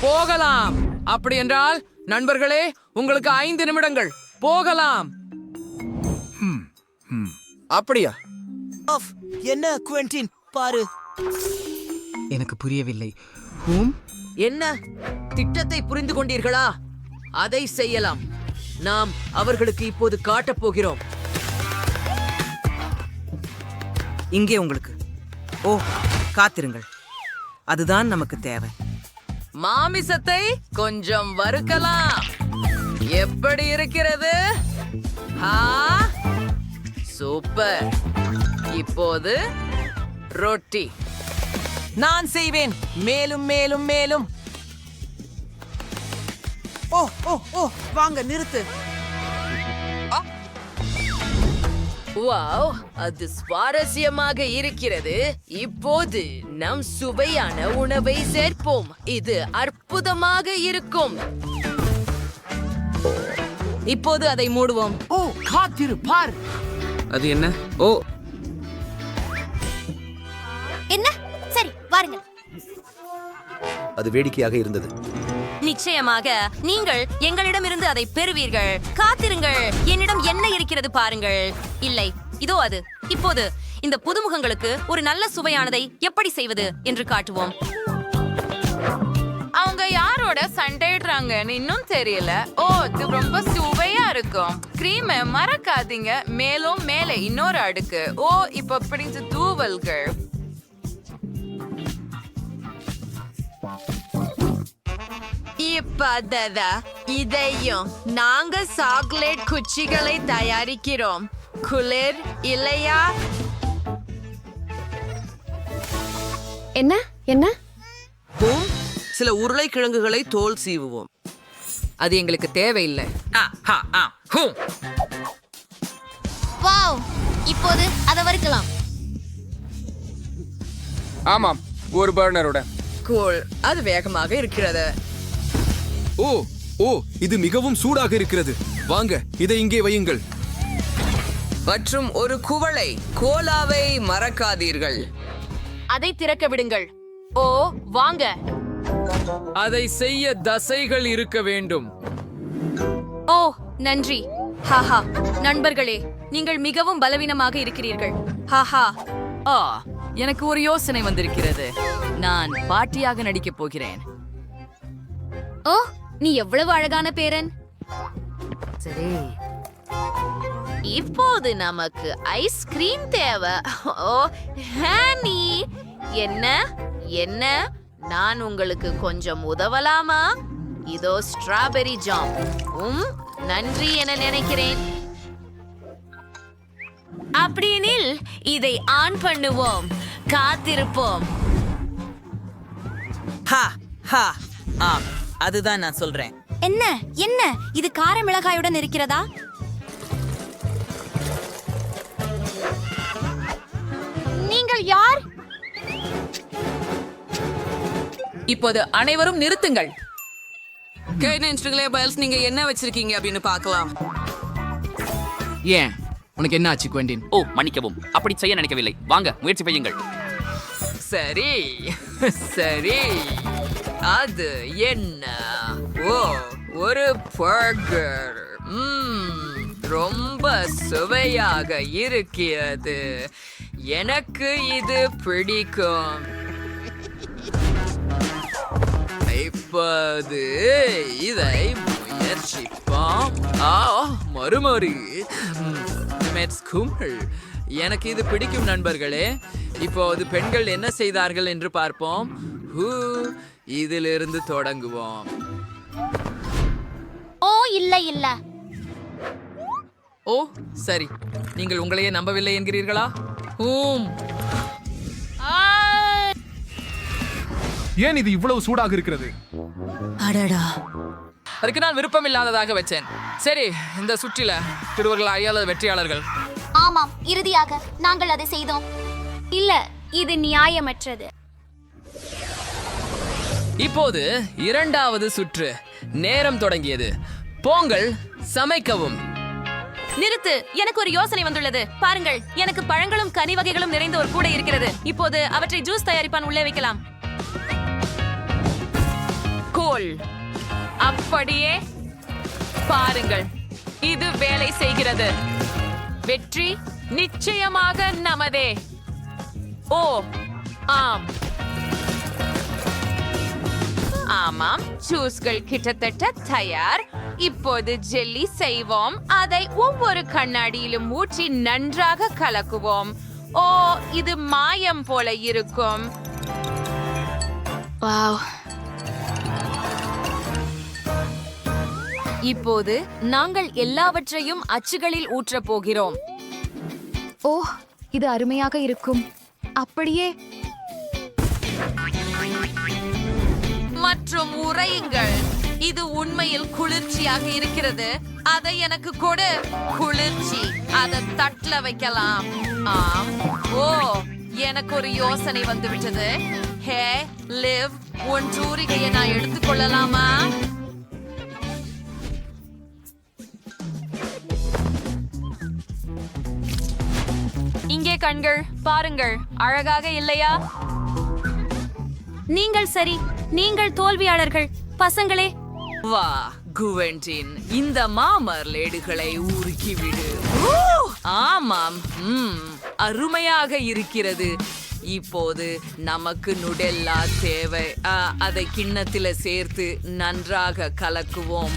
போகலாம். அப்படி என்றால் நண்பர்களே உங்களுக்கு ஐந்து நிமிடங்கள். போகலாம். அப்படியா? ஆஃப் என்ன குவென்டின்? பாரு. எனக்கு புரியவில்லை. ஹூம்? என்ன? திட்டத்தை புரிந்து கொண்டீர்களா? அதை செய்யலாம். நாம் அவர்களுக்கு இப்போது காட்டப் போகிறோம். இங்கே உங்களுக்கு. ஓ காத்திருங்கள். அதுதான் நமக்கு தேவை. மாமிசத்தை கொஞ்சம் வறுக்கலாம். எப்படி இருக்கிறது? சூப்பர். இப்போது ரொட்டி. நான் செய்வேன். மேலும் மேலும் மேலும். ஓ ஓ ஓ வாங்க நிறுத்து. வாவ் அது சுவாரஸ்யமாக இருக்கிறது. இப்போது நம் சுவையான உணவை சேர்ப்போம். இது அற்புதமாக இருக்கும். இப்போது அதை மூடுவோம். ஓ காத்திரு பார். அது என்ன? ஓ. என்ன? சரி வாருங்கள். அது வேடிக்கையாக இருந்தது. நிச்சயமாக நீங்கள் எங்களிடமிருந்து அதை பெறுவீர்கள். காத்திருங்கள். என்னிடம் என்ன இருக்கிறது பாருங்கள். இல்லை இதோ அது. இப்போது இந்த புதுமுகங்களுக்கு ஒரு நல்ல சுவையானதை எப்படி செய்வது என்று காட்டுவோம். அவங்க யாரோட சண்டையிடுறாங்கன்னு இன்னும் தெரியல. ஓ இது ரொம்ப சுவையா இருக்கும். கிரீம் மறக்காதீங்க. மேலும் மேலே இன்னொரு அடுக்கு. ஓ இப்ப பிடிச்ச தூவல்கள். இப்பததா இதையும் நாங்க சாக்லேட் குச்சிகளை தயாரிக்கிறோம். குளிர் இல்லையா? என்ன? என்ன? பூம் சில உருளைக்கிழங்குகளை தோல் சீவுவோம். அது எங்களுக்கு தேவையில்லை. வாவ் இப்போது அதை வறுக்கலாம். ஆமாம் ஒரு பர்னரோட கூல் அது வேகமாக இருக்கிறது. ஓ ஓ இது மிகவும் சூடாக இருக்கிறது. வாங்க இதை இங்கே வையுங்கள். மற்றும் ஒரு குவளை கோலாவை மறக்காதீர்கள். அதை திறக்க விடுங்கள். ஓ வாங்க. அதை செய்ய தசைகள் இருக்க வேண்டும். ஓ நன்றி. ஹாஹா நண்பர்களே நீங்கள் மிகவும் பலவீனமாக இருக்கிறீர்கள். ஹாஹா ஆ எனக்கு ஒரு யோசனை வந்திருக்கிறது. நான் பாட்டியாக நடிக்கப் போகிறேன். ஓ நீ எவ்வளவு அழகான பேரன்? சரி. இப்போது நமக்கு ஐஸ்கிரீம் தேவை. Oh honey. என்ன என்ன? நான் உங்களுக்கு கொஞ்சம் உதவலாமா? இதோ ஸ்ட்ராபெரி ஜாம். உம் நன்றி என நினைக்கிறேன். அப்படியெனில் இதை ஆன் பண்ணுவோம். காத்திருப்போம். ஹா ஹா ஆம். அதுதான் நான் சொல்றேன். என்ன? என்ன? இது கார மிளகாயுடன் இருக்கிறதா? நீங்கள் யார்? இப்போது அனைவரும் நிறுத்துங்கள். பயல்ஸ் நீங்க என்ன வச்சிருக்கீங்க அப்படின்னு பார்க்கலாம். ஏன்? உனக்கு என்ன ஆச்சு குவெண்டின் ஓ மன்னிக்கவும். அப்படி செய்ய நினைக்கவில்லை. வாங்க முயற்சி செய்யுங்கள். சரி. சரி. அது என்ன? ஓ ஒரு பர்கர் ரொம்ப சுவையாக இருக்கிறது. எனக்கு இது பிடிக்கும். இப்போது இதை முயற்சிப்போம். ஆ மறுமறி மெட்ஸ் குமிழ் எனக்கு இது பிடிக்கும் நண்பர்களே. இப்போது பெண்கள் என்ன செய்தார்கள் என்று பார்ப்போம். ஹூ இதிலிருந்து தொடங்குவோம். ஓ இல்ல இல்ல. ஓ சரி. நீங்கள் உங்களையே நம்பவில்லை என்கிறீர்களா? ஊம் ஏன் இது இவ்வளவு சூடாக இருக்கிறது? அடடா. அதுக்கு நான் விருப்பம் இல்லாததாக வச்சேன். சரி இந்த சுற்றில திருவர்கள் அல்லாத வெற்றியாளர்கள். ஆமாம் இறுதியாக நாங்கள் அதை செய்தோம். இல்ல இது நியாயமற்றது. இப்போது இரண்டாவது சுற்று. நேரம் தொடங்கியது. போங்கள் சமைக்கவும். நிறுத்து எனக்கு ஒரு யோசனை வந்துள்ளது. பாருங்கள் எனக்கு பழங்களும் கனி வகைகளும் நிறைந்த ஒரு கூடை இருக்கிறது. இப்போது அவற்றை ஜூஸ் தயாரிப்பான் உள்ளே வைக்கலாம். கோல் அப்படியே பாருங்கள் இது வேலை செய்கிறது. வெற்றி நிச்சயமாக நமதே. ஓ ஆம். ஆமாம் ஜூஸ்கள் கிட்டத்தட்ட தயார். இப்போது ஜெல்லி செய்வோம். அதை ஒவ்வொரு கண்ணாடியிலும் ஊற்றி நன்றாக கலக்குவோம். ஓ இது மாயம் போல இருக்கும். வாவ். இப்போது நாங்கள் எல்லாவற்றையும் அச்சுகளில் ஊற்றப் போகிறோம். ஓ இது அருமையாக இருக்கும். அப்படியே. மற்றும் உறையுங்கள். இது உண்மையில் குளிர்ச்சியாக இருக்கிறது. அதை எனக்கு கொடு. குளிர்ச்சி. அதை தட்டுல வைக்கலாம். ஆம். ஓ எனக்கு ஒரு யோசனை வந்து விட்டது ஹே லிவ் உன் தூரிகையை நான் எடுத்துக்கொள்ளலாமா கண்கள் பாருங்கள். அழகாக இல்லையா? நீங்கள் சரி. நீங்கள் தோல்வியாளர்கள். பசங்களே. வா குவென்டின் இந்த மாமர்லேடுகளை லேடுகளை உருக்கிவிடு. ஆமாம். அருமையாக இருக்கிறது. இப்போது நமக்கு நுடெல்லா தேவை. அதை கிண்ணத்தில சேர்த்து நன்றாக கலக்குவோம்.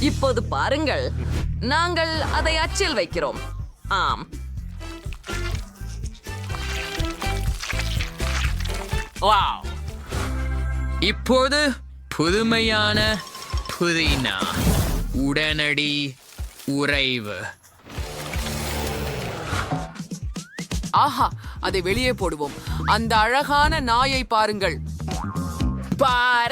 இப்போது பாருங்கள். நாங்கள் அதை அச்சில் வைக்கிறோம். ஆம். வாவ். இப்போது புதுமையான புதினா உடனடி உறைவு. ஆஹா அதை வெளியே போடுவோம். அந்த அழகான நாயை பாருங்கள். ஆம்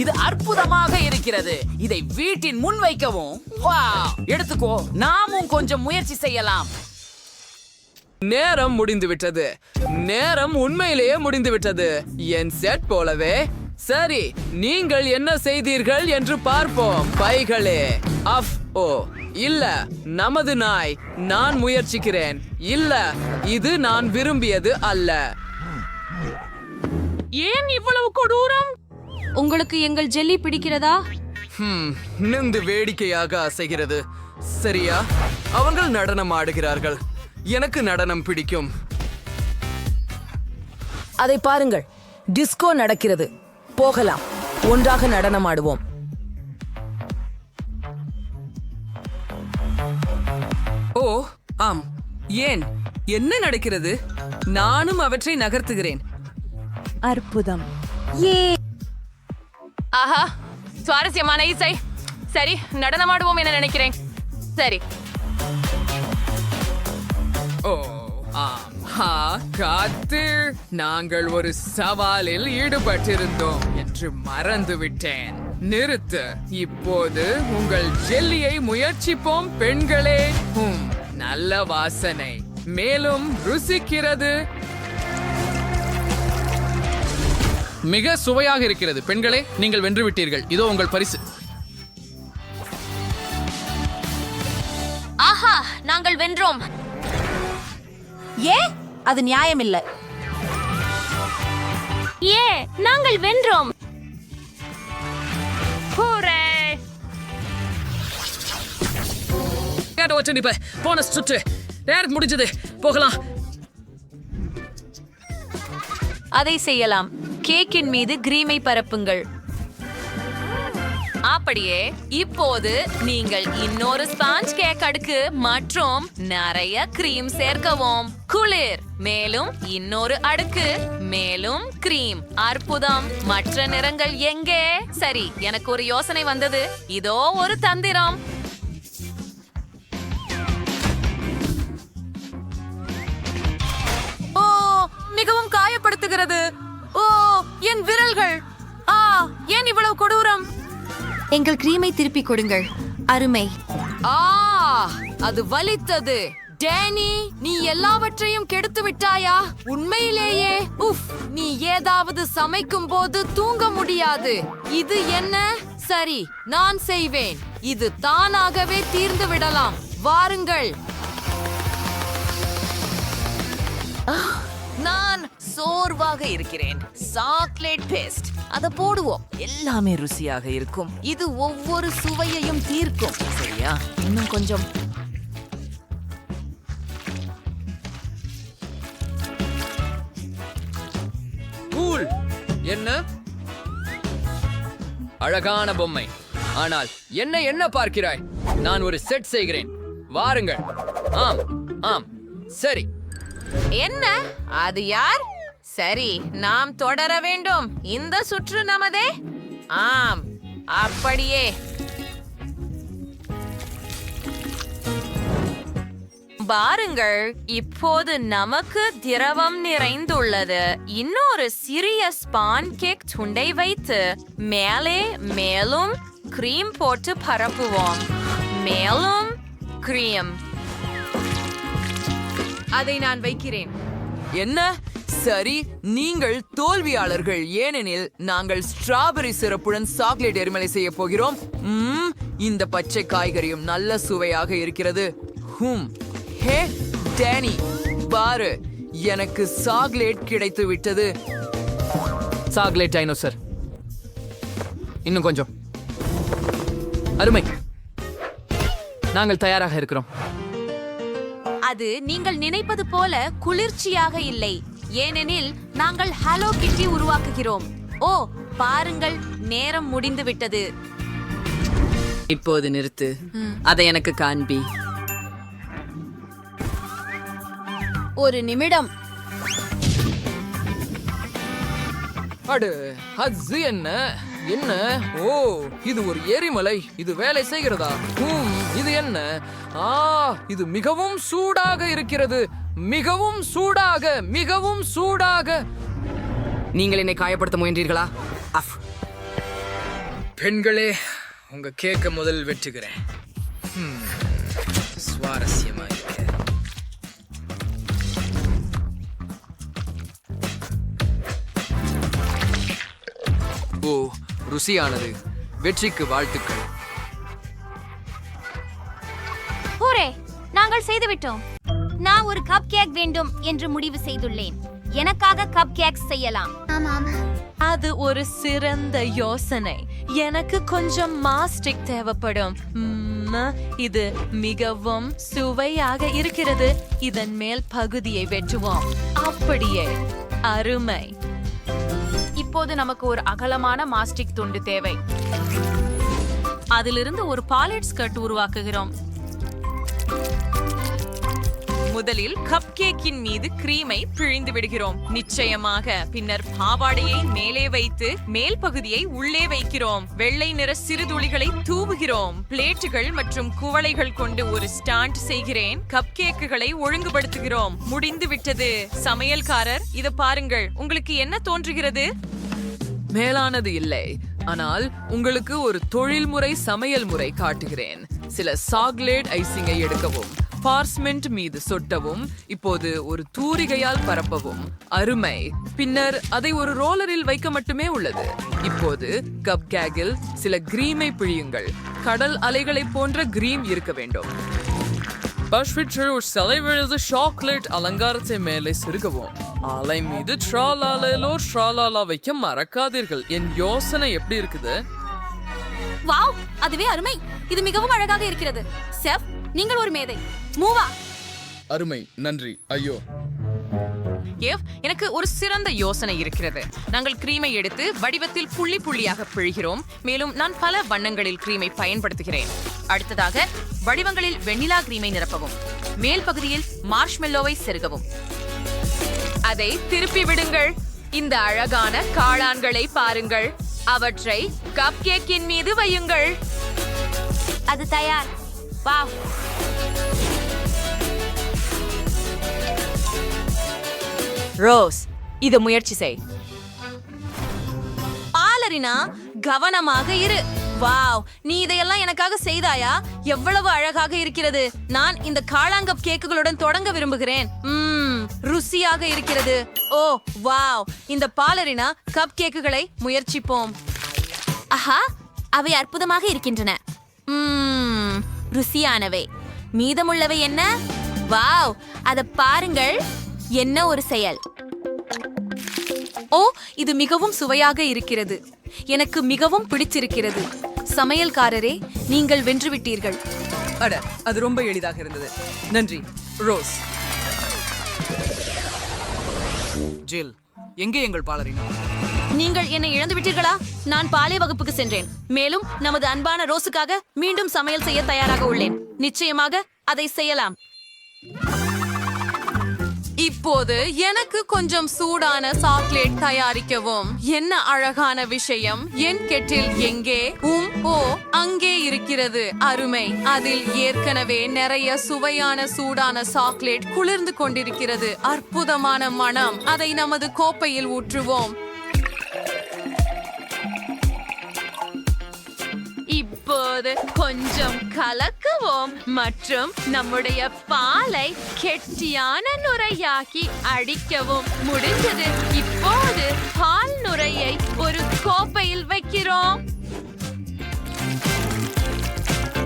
இது அற்புதமாக இருக்கிறது. இதை வீட்டின் முன் வைக்கவும். வா எடுத்துக்கோ. நாமும் கொஞ்சம் முயற்சி செய்யலாம். நேரம் முடிந்து விட்டது நேரம் உண்மையிலேயே முடிந்து விட்டது என் செட் போலவே. சரி நீங்கள் என்ன செய்தீர்கள் என்று பார்ப்போம். பைகளே. அஃப் ஓ. இல்ல நமது நாய். நான் முயற்சிக்கிறேன். இல்ல இது நான் விரும்பியது அல்ல. ஏன் இவ்வளவு கொடூரம்? உங்களுக்கு எங்கள் ஜெல்லி பிடிக்கிறதா? நிந்து வேடிக்கையாக அசைகிறது. சரியா? அவங்கள் நடனம் ஆடுகிறார்கள். எனக்கு நடனம் பிடிக்கும். அதை பாருங்கள். டிஸ்கோ நடக்கிறது. போகலாம். ஒன்றாக நடனமாடுவோம் ஓ ஆம். ஏன்? என்ன நடக்கிறது? நானும் அவற்றை நகர்த்துகிறேன். அற்புதம். ஆஹா சுவாரஸ்யமான இசை. சரி நடனமாடுவோம் என நினைக்கிறேன். சரி. ஓ ஆஹா காத்து. நாங்கள் ஒரு சவாலில் ஈடுபட்டிருந்தோம் என்று மறந்து விட்டேன் நிறுத்து. இப்போது உங்கள் ஜெல்லியை முயற்சிப்போம் பெண்களே. ஹும் நல்ல வாசனை. மேலும் ருசிக்கிறது. மிக சுவையாக இருக்கிறது. பெண்களே நீங்கள் வென்று விட்டீர்கள். இதோ உங்கள் பரிசு. ஆஹா நாங்கள் வென்றோம். ஏ அது நியாயமில்லை. ஏ நாங்கள் வென்றோம். ஹூரே. கேட்ட வச்சு இப்ப போன சுற்று. நேரம் முடிஞ்சது. போகலாம். அதை செய்யலாம். கேக்கின் மீது கிரீமை பரப்புங்கள். அப்படியே இப்போது நீங்கள் இன்னொரு ஸ்பாஞ்ச் கேக் அடுக்கு மற்றும் நிறைய கிரீம் சேர்க்கவும். குளிர் மேலும் இன்னொரு அடுக்கு மேலும் கிரீம் அற்புதம். மற்ற நிறங்கள் எங்கே? சரி எனக்கு ஒரு யோசனை வந்தது. இதோ ஒரு தந்திரம். ஓ மிகவும் காயப்படுத்துகிறது. ஓ என் விரல்கள். ஆ ஏன் இவ்வளவு கொடூரம்? எங்கள் கிரீமை திருப்பி கொடுங்கள். அருமை. ஆ அது வலித்தது. டேனி நீ எல்லாவற்றையும் கெடுத்து விட்டாயா? உண்மையிலேயே உஃப் நீ ஏதாவது சமைக்கும் போது தூங்க முடியாது. இது என்ன? சரி நான் செய்வேன். இது தானாகவே தீர்ந்து விடலாம். வாருங்கள். நான் சோர்வாக இருக்கிறேன். Chocolate paste. அத போடுவோம். எல்லாமே ருசியாக இருக்கும். இது ஒவ்வொரு சுவையையும் தீர்க்கும். சரியா? இன்னும் கொஞ்சம். கூல் என்ன? அழகான பொம்மை. ஆனால் என்ன என்ன பார்க்கிறாய்? நான் ஒரு செட் செய்கிறேன். வாருங்கள். ஆம் ஆம். சரி. என்ன? அது யார்? சரி நாம் தொடர வேண்டும். இந்த சுற்று நமதே. ஆம் அப்படியே. பாருங்கள் இப்போது நமக்கு திரவம் நிறைந்துள்ளது. இன்னொரு சிறிய ஸ்பான் கேக் துண்டை வைத்து மேலே மேலும் கிரீம் போட்டு பரப்புவோம். மேலும் கிரீம் அதை நான் வைக்கிறேன். என்ன? சரி நீங்கள் தோல்வியாளர்கள். ஏனெனில் நாங்கள் ஸ்ட்ராபெரி சிறப்புடன் சாக்லேட் எரிமலை செய்ய போகிறோம். இந்த பச்சை காய்கறியும் நல்ல சுவையாக இருக்கிறது. ஹும். ஹே டேனி பாரு எனக்கு சாக்லேட் கிடைத்து விட்டது. சாக்லேட் டைனோசர் இன்னும் கொஞ்சம். அருமை. நாங்கள் தயாராக இருக்கிறோம். அது நீங்கள் நினைப்பது போல குளிர்ச்சியாக இல்லை. ஏனெனில் நாங்கள் ஹலோ கிட்டி உருவாக்குகிறோம். ஓ பாருங்கள் நேரம் முடிந்து விட்டது. இப்போது நிறுத்து. அதை எனக்கு காண்பி. ஒரு நிமிடம். அடு அது என்ன? என்ன? ஓ இது ஒரு எரிமலை. இது வேலை செய்கிறதா? ஹூம். இது என்ன? ஆ இது மிகவும் சூடாக இருக்கிறது. மிகவும் சூடாக மிகவும் சூடாக. நீங்கள் என்னை காயப்படுத்த முயன்றீர்களா? அஃப். பெண்களே உங்க கேக்க முதல் வெட்டுகிறேன். ஹம், சுவாரஸ்யமா இருக்கு. ஓ ருசியானது. வெற்றிக்கு வாழ்த்துக்கள். நாங்கள் செய்துவிட்டோம். நான் ஒரு கப் கேக் வேண்டும் என்று முடிவு செய்துள்ளேன். எனக்காக கப் கேக் செய்யலாம். அது ஒரு சிறந்த யோசனை. எனக்கு கொஞ்சம் மாஸ்டிக் தேவைப்படும். இது மிகவும் சுவையாக இருக்கிறது. இதன் மேல் பகுதியை வெட்டுவோம். அப்படியே. அருமை. இப்போது நமக்கு ஒரு அகலமான மாஸ்டிக் துண்டு தேவை. அதிலிருந்து ஒரு பாலெட் ஸ்கர்ட் உருவாக்குகிறோம். முதலில் கப் கேக்கின் மீது கிரீமை பிழிந்து விடுகிறோம். நிச்சயமாக பின்னர் பாவாடையை மேலே வைத்து மேல் பகுதியை உள்ளே வைக்கிறோம். வெள்ளை நிற சிறு துளிகளை தூவுகிறோம். பிளேட்டுகள் மற்றும் குவளைகள் கொண்டு ஒரு ஸ்டாண்ட் செய்கிறேன். கப் கேக்குகளை ஒழுங்குபடுத்துகிறோம். முடிந்து விட்டது. சமையல்காரர் இதை பாருங்கள். உங்களுக்கு என்ன தோன்றுகிறது? மேலானது இல்லை. ஆனால் உங்களுக்கு ஒரு தொழில்முறை சமையல் முறை காட்டுகிறேன். சில சாக்லேட் ஐசிங்கை எடுக்கவும். பார்ஸ்மெண்ட் மீது சொட்டவும் இப்போது ஒரு தூரிகையால் பரப்பவும். அருமை. பின்னர் அதை ஒரு ரோலரில் வைக்க மட்டுமே உள்ளது. இப்போது கப் கேகில் சில கிரீமை பிழியுங்கள். கடல் அலைகளைப் போன்ற கிரீம் இருக்க வேண்டும். பஷ்விட்சர் ஒரு சிலை விழுது சாக்லேட் அலங்காரத்தை மேலே சிறுகவும் அலை மீது ட்ராலாலோ ட்ராலாலா வைக்க மறக்காதீர்கள். என் யோசனை எப்படி இருக்குது? வாவ் அதுவே அருமை. இது மிகவும் அழகாக இருக்கிறது. செஃப் நீங்கள் ஒரு மேதை. மூவா. அருமை நன்றி. ஐயோ. எவ் எனக்கு ஒரு சிறந்த யோசனை இருக்கிறது. நாங்கள் கிரீமை எடுத்து வடிவத்தில் புள்ளி புள்ளியாக பிழிகிறோம். மேலும் நான் பல வண்ணங்களில் கிரீமை பயன்படுத்துகிறேன். அடுத்ததாக வடிவங்களில் வெண்ணிலா கிரீமை நிரப்பவும். மேல் பகுதியில் மார்ஷ்மெல்லோவை செருகவும். அதை திருப்பி விடுங்கள். இந்த அழகான காளான்களை பாருங்கள். அவற்றை கப் கேக்கின் மீது வையுங்கள். அது தயார். வாவ் ரோஸ் இத முயற்சி செய். பாலரினா கவனமாக இரு. வாவ் நீ இதையெல்லாம் எனக்காக செய்தாயா? எவ்வளவு அழகாக இருக்கிறது. நான் இந்த காளாங்கப் கேக்குகளுடன் தொடங்க விரும்புகிறேன். ருசியாக இருக்கிறது. ஓ வாவ் இந்த பாலரினா கப் கேக்குகளை முயற்சிப்போம். ஆஹா அவை அற்புதமாக இருக்கின்றன. ருசியானவை. மீதமுள்ளவை என்ன? வாவ்! அத பாருங்கள். என்ன ஒரு செயல்? ஓ இது மிகவும் சுவையாக இருக்கிறது. எனக்கு மிகவும் பிடிச்சிருக்கிறது. சமையல்காரரே நீங்கள் வென்றுவிட்டீர்கள். அட அது ரொம்ப எளிதாக இருந்தது. நன்றி. ரோஸ். ஜில் எங்கே எங்கள் பாலரினா நீங்கள் என்னை இழந்து விட்டீர்களா நான் பாலை வகுப்புக்கு சென்றேன். மேலும் நமது அன்பான ரோஸுக்காக மீண்டும் சமையல் செய்ய தயாராக உள்ளேன். நிச்சயமாக அதை செய்யலாம். இப்போது எனக்கு கொஞ்சம் சூடான சாக்லேட் தயாரிக்கவும். என்ன அழகான விஷயம். என் கெட்டில் எங்கே? உம் ஓ அங்கே இருக்கிறது. அருமை. அதில் ஏற்கனவே நிறைய சுவையான சூடான சாக்லேட் குளிர்ந்து கொண்டிருக்கிறது. அற்புதமான மனம் அதை நமது கோப்பையில் ஊற்றுவோம். இப்போது கொஞ்சம் கலக்குவோம். மற்றும் நம்முடைய பாலை கெட்டியான நுரையாக்கி அடிக்கவும். முடிஞ்சது. இப்போது பால் நுரையை ஒரு கோப்பையில் வைக்கிறோம்.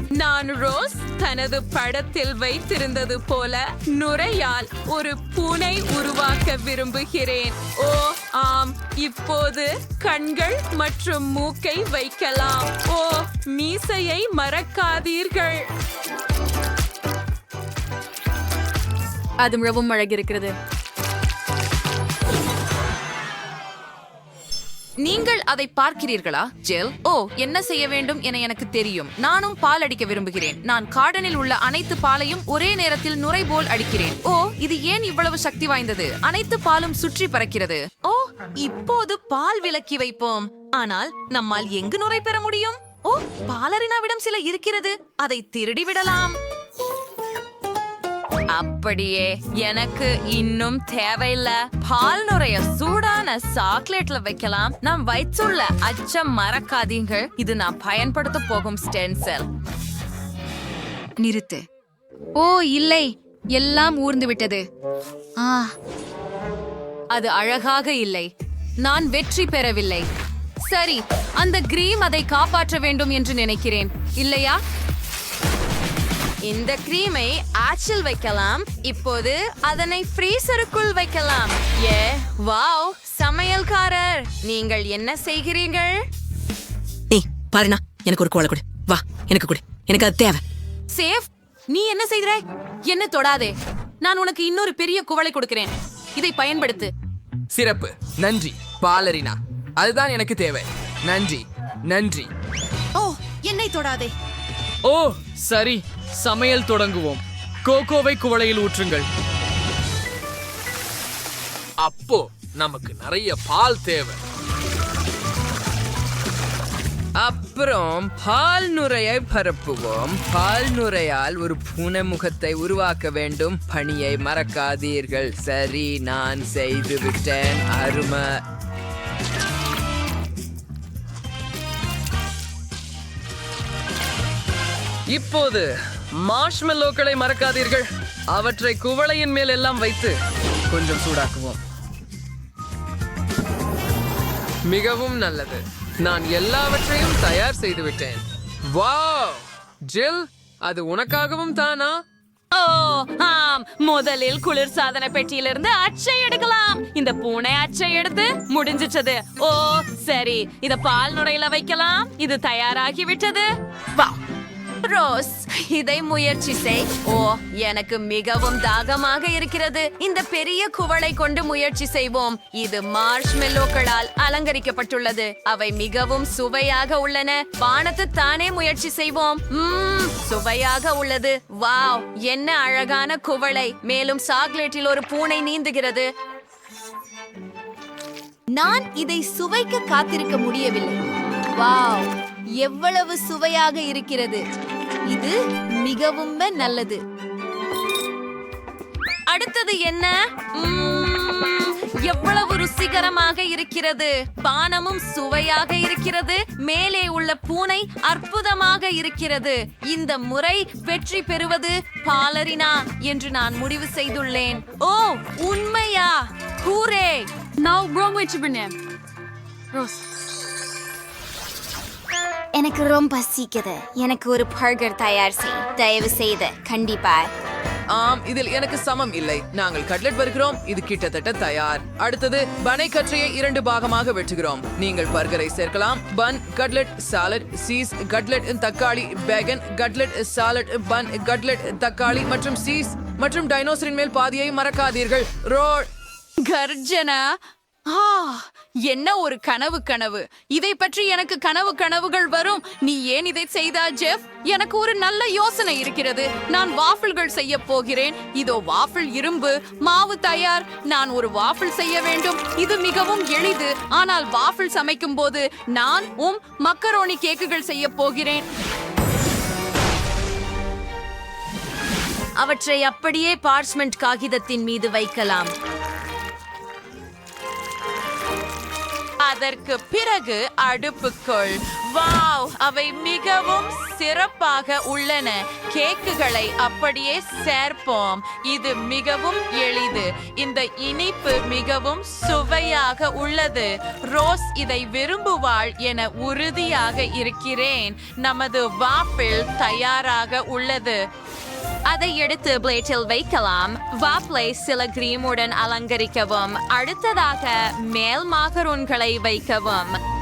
நான் ரோஸ் தனது படத்தில் வைத்திருந்தது போல நுரையால் ஒரு பூனை உருவாக்க விரும்புகிறேன். ஓ ஆம். இப்போது கண்கள் மற்றும் மூக்கை வைக்கலாம். ஓ மீசையை மறக்காதீர்கள். அது மிகவும் அழகிருக்கிறது. நீங்கள் அதை பார்க்கிறீர்களா ஜெல்? ஓ என்ன செய்ய வேண்டும் என எனக்கு தெரியும். நானும் பால் அடிக்க விரும்புகிறேன். நான் கார்டனில் உள்ள அனைத்து பாலையும் ஒரே நேரத்தில் நுரை போல் அடிக்கிறேன். ஓ இது ஏன் இவ்வளவு சக்தி வாய்ந்தது? அனைத்து பாலும் சுற்றி பறக்கிறது. ஓ இப்போது பால் விலக்கி வைப்போம். ஆனால் நம்மால் எங்கு நுரை பெற முடியும்? ஓ பாலரினாவிடம் சில இருக்கிறது. அதை திருடி விடலாம். அப்படியே எனக்கு இன்னும் தேவையில்ல. பால் நுரைய சூடான சாக்லேட்ல வைக்கலாம். நான் வைத்துள்ள அச்சம் மறக்காதீங்க இது நான் பயன்படுத்த போகும் ஸ்டென்செல். நிறுத்து. ஓ இல்லை. எல்லாம் ஊர்ந்து விட்டது. அது அழகாக இல்லை. நான் வெற்றி பெறவில்லை. சரி அந்த கிரீம் அதை காப்பாற்ற வேண்டும் என்று நினைக்கிறேன். இல்லையா? இந்த கிரீமை ஆச்சில் வைக்கலாம். இப்போது அதனை ஃப்ரீசருக்குள் வைக்கலாம். ஏ வாவ் சமையல்காரர். நீங்கள் என்ன செய்கிறீர்கள்? ஏய் பாருண்ணா எனக்கு ஒரு கோலை கொடு. வா எனக்கு கொடு. எனக்கு அது தேவை. சேஃப் நீ என்ன செய்கிறாய் என்ன தொடாதே. நான் உனக்கு இன்னொரு பெரிய குவளை கொடுக்கிறேன். இதை பயன்படுத்து. சிறப்பு. நன்றி பாலரினா. அதுதான் எனக்கு தேவை. நன்றி நன்றி. ஓ என்னை தொடாதே. ஓ சரி சமையல் தொடங்குவோம். கோகோவை குவளையில் ஊற்றுங்கள். அப்போ நமக்கு நிறைய பால் தேவை. அப்புறம் பால் நுரையை பரப்புவோம். பால் நுரையால் ஒரு பூனை முகத்தை உருவாக்க வேண்டும். பணியை மறக்காதீர்கள். சரி நான் செய்து விட்டேன் அருமை. இப்போது மார்ஷ்மெல்லோக்களை மறக்காதீர்கள். அவற்றை குவளையின் மேல் எல்லாம் வைத்து கொஞ்சம் சூடாக்குவோம். மிகவும் நல்லது. நான் எல்லாவற்றையும் தயார் செய்து விட்டேன் வாவ்! ஜில் அது உனக்காகவும் தானா? ஓ ஆம். முதலில் குளிர்சாதன பெட்டியிலிருந்து அச்சை எடுக்கலாம். இந்த பூனை அச்சை எடுத்து முடிஞ்சிச்சது ஓ சரி. இத பால் நுரையில வைக்கலாம். இது தயாராகி விட்டது வா. ரோஸ் இதை முயற்சி செய். ஓ எனக்கு மிகவும் தாகமாக இருக்கிறது. இந்த பெரிய குவளை கொண்டு முயற்சி செய்வோம். இது மார்ஷ்மெல்லோக்களால் அலங்கரிக்கப்பட்டுள்ளது. அவை மிகவும் சுவையாக உள்ளன. பானத்து தானே முயற்சி செய்வோம். சுவையாக உள்ளது. வாவ் என்ன அழகான குவளை. மேலும் சாக்லேட்டில் ஒரு பூனை நீந்துகிறது. நான் இதை சுவைக்க காத்திருக்க முடியவில்லை. வாவ் எவ்வளவு சுவையாக இருக்கிறது. இது மிகவும் நல்லது. அடுத்தது என்ன? எவ்வளவு ருசிகரமாக இருக்கிறது. பானமும் சுவையாக இருக்கிறது. மேலே உள்ள பூனை அற்புதமாக இருக்கிறது. இந்த முறை வெற்றி பெறுவது பாலரினா என்று நான் முடிவு செய்துள்ளேன். ஓ உண்மையா? ஹூரே நான் எனக்கு ரொம்ப பசிக்குது எனக்கு ஒரு பர்கர் தயார் செய். தயவு செய்து கண்டிப்பா. ஆம் இதில் எனக்கு சமம் இல்லை. நாங்கள் கட்லெட் வருகிறோம். இது கிட்டத்தட்ட தயார். அடுத்தது பனை கற்றையை இரண்டு பாகமாக வெட்டுகிறோம். நீங்கள் பர்கரை சேர்க்கலாம். Bun cutlet salad cheese cutlet தக்காளி bacon cutlet salad bun cutlet தக்காளி மற்றும் சீஸ் மற்றும் டைனோசரின் மேல் பாதியை மறக்காதீர்கள். ரோல். கர்ஜனா ஆ என்ன ஒரு கனவு கனவு. இதை பற்றி எனக்கு கனவு கனவுகள் வரும். நீ ஏன் இதை செய்தா ஜெஃப்? எனக்கு ஒரு நல்ல யோசனை இருக்கிறது. நான் வாஃபிள்கள் செய்ய போகிறேன். இதோ வாஃபிள் இரும்பு மாவு தயார். நான் ஒரு வாஃபிள் செய்ய வேண்டும். இது மிகவும் எளிது. ஆனால் வாஃபிள் சமைக்கும் போது நான் உம் மக்கரோனி கேக்குகள் செய்ய போகிறேன். அவற்றை அப்படியே பார்ச்மெண்ட் காகிதத்தின் மீது வைக்கலாம். அதற்கு பிறகு அடுப்புக்குள். வாவ்! அவை மிகவும் சிறப்பாக உள்ளன. கேக்குகளை அப்படியே சேர்ப்போம். இது மிகவும் எளிது. இந்த இனிப்பு மிகவும் சுவையாக உள்ளது. ரோஸ் இதை விரும்புவாள் என உறுதியாக இருக்கிறேன். நமது வாப்பில் தயாராக உள்ளது. அதை எடுத்து பிளேட்டில் வைக்கலாம். வாப்ளை சில கிரீமுடன் அலங்கரிக்கவும் அடுத்ததாக மேல் மாகரூன்களை வைக்கவும்.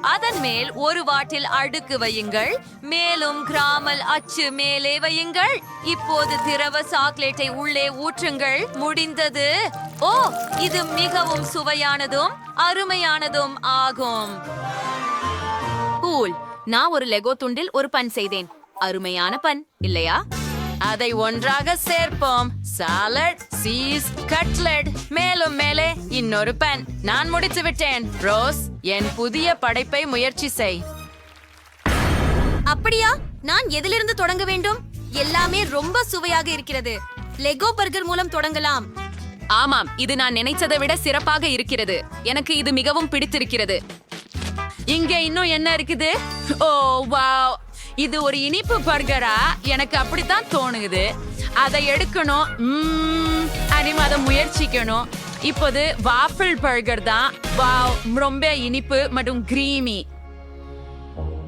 அதன் மேல் ஒரு வாட்டில் அடுக்கு வையுங்கள். மேலும் கிராமல் அச்சு மேலே வையுங்கள். இப்போது திரவ சாக்லேட்டை உள்ளே ஊற்றுங்கள். முடிந்தது. ஓ இது மிகவும் சுவையானதும் அருமையானதும் ஆகும். கூல். நான் ஒரு லெகோ துண்டில் ஒரு பன் செய்தேன். அருமையான பன் இல்லையா? அதை ஒன்றாக சேர்ப்போம். சாலட் சீஸ் கட்லெட் மேலும் மேலே இன்னொரு பென். நான் முடித்து விட்டேன். ரோஸ் என் புதிய படைப்பை முயற்சி செய். அப்படியா? நான் எதிலிருந்து தொடங்க வேண்டும்? எல்லாமே ரொம்ப சுவையாக இருக்கிறது. லெகோ பர்கர் மூலம் தொடங்கலாம். ஆமாம் இது நான் நினைத்ததை விட சிறப்பாக இருக்கிறது. எனக்கு இது மிகவும் பிடித்திருக்கிறது. இங்க இன்னும் என்ன இருக்குது? Oh wow. இது ஒரு இனிப்பு பர்கரா. எனக்கு அப்படித்தான் தோணுது. அதை எடுக்கணும். அனிமே அதை முயற்சிக்கணும். இப்போது வாஃபிள் பர்கர் தான். வாவ். ரொம்ப இனிப்பு மற்றும் கிரீமி.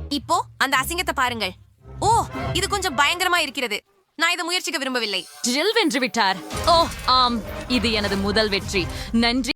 இப்போ அந்த அசிங்கத்தை பாருங்கள். ஓ இது கொஞ்சம் பயங்கரமா இருக்கிறது. நான் இதை முயற்சிக்க விரும்பவில்லை. ஜில் வென்று விட்டார். ஓ ஆம். இது எனது முதல் வெற்றி. நன்றி.